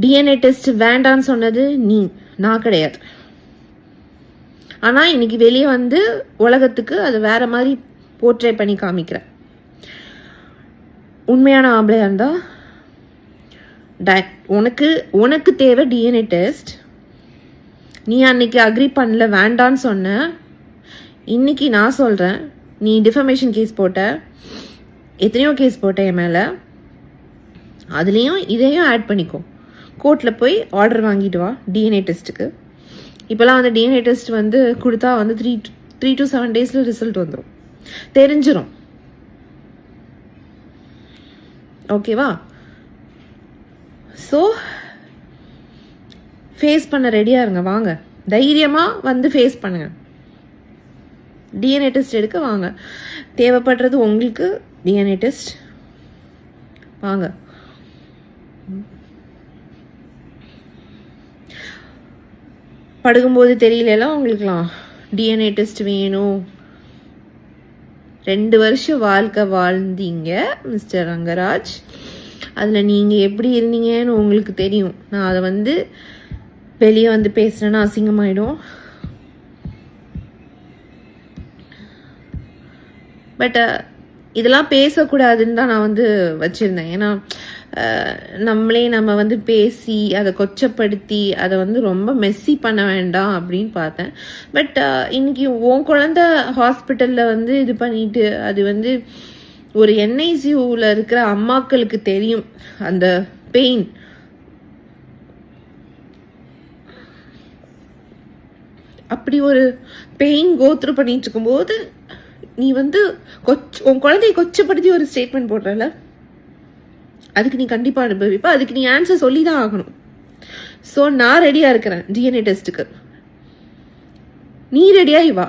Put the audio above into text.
DNA test வேண்டான்னு சொன்னது நீ நான் கிடையாது. ஆனால் இன்னைக்கு வெளியே வந்து உலகத்துக்கு அது வேற மாதிரி போர்ட்ரே பண்ணி காமிக்கிறேன் உண்மையான ஆம்பளையாக இருந்தால் ட- உனக்கு உனக்கு தேவை டிஎன்ஏ டெஸ்ட் நீ அன்னைக்கு அக்ரி பண்ணல வேண்டான்னு சொன்ன. இன்னைக்கு நான் சொல்கிறேன் நீ டிஃபமேஷன் கேஸ் போட்ட எத்தனையோ கேஸ் போட்ட என் மேலே. அதுலேயும் இதையும் ஆட் பண்ணிக்கோ. கோர்ட்டில் போய் ஆர்டர் வாங்கிட்டு வா டிஎன்ஏ டெஸ்ட்டுக்கு இப்போலாம் வந்து டிஎன்ஏ டெஸ்ட் வந்து கொடுத்தா வந்து த்ரீ த்ரீ டு செவன் டேஸில் ரிசல்ட் வந்துடும் தெரிஞ்சிடும் ஓகேவா ஸோ ஃபேஸ் பண்ண ரெடியாக இருங்க வாங்க. தைரியமாக வந்து ஃபேஸ் பண்ணுங்க. டிஎன்ஏ டெஸ்ட் எடுக்க வாங்க. தேவைப்படுறது உங்களுக்கு டிஎன்ஏ டெஸ்ட் வாங்க. படுக்கும்போது தெரியலலாம் உங்களுக்குலாம் டிஎன்ஏ டெஸ்ட் வேணும். ரெண்டு வருஷம் வாழ்க்கை வாழ்ந்தீங்க மிஸ்டர் ரங்கராஜ். அதில் நீங்கள் எப்படி இருந்தீங்கன்னு உங்களுக்கு தெரியும். நான் அதை வந்து வெளியே வந்து பேசுகிறேன்னா அசிங்கமாயிடும். பட் இதெல்லாம் பேசக்கூடாதுன்னு தான் நான் வந்து வச்சுருந்தேன். ஏன்னா நம்மளே நம்ம வந்து பேசி அதை கொச்சப்படுத்தி அதை வந்து ரொம்ப மெஸ்ஸி பண்ண வேண்டாம் அப்படின்னு பார்த்தேன். பட் இன்னைக்கு உன் குழந்த ஹாஸ்பிட்டலில் வந்து இது பண்ணிட்டு அது வந்து ஒரு என்ஐசியூவில் இருக்கிற அம்மாக்களுக்கு தெரியும். அந்த பெயின் அப்படி ஒரு பெயின் கோத்ரூ பண்ணிட்டு இருக்கும்போது நீ வந்து கொச் உன் குழந்தைய கொச்சப்படுத்தி ஒரு ஸ்டேட்மெண்ட் போடுறல அதுக்கு நீ கண்டிப்பாக அனுபவிப்ப. அதுக்கு நீ ஆன்சர் சொல்லி தான் ஆகணும். ஸோ நான் ரெடியாக இருக்கிறேன். டிஎன்ஏ டெஸ்ட்டுக்கு நீ ரெடியாகி வா.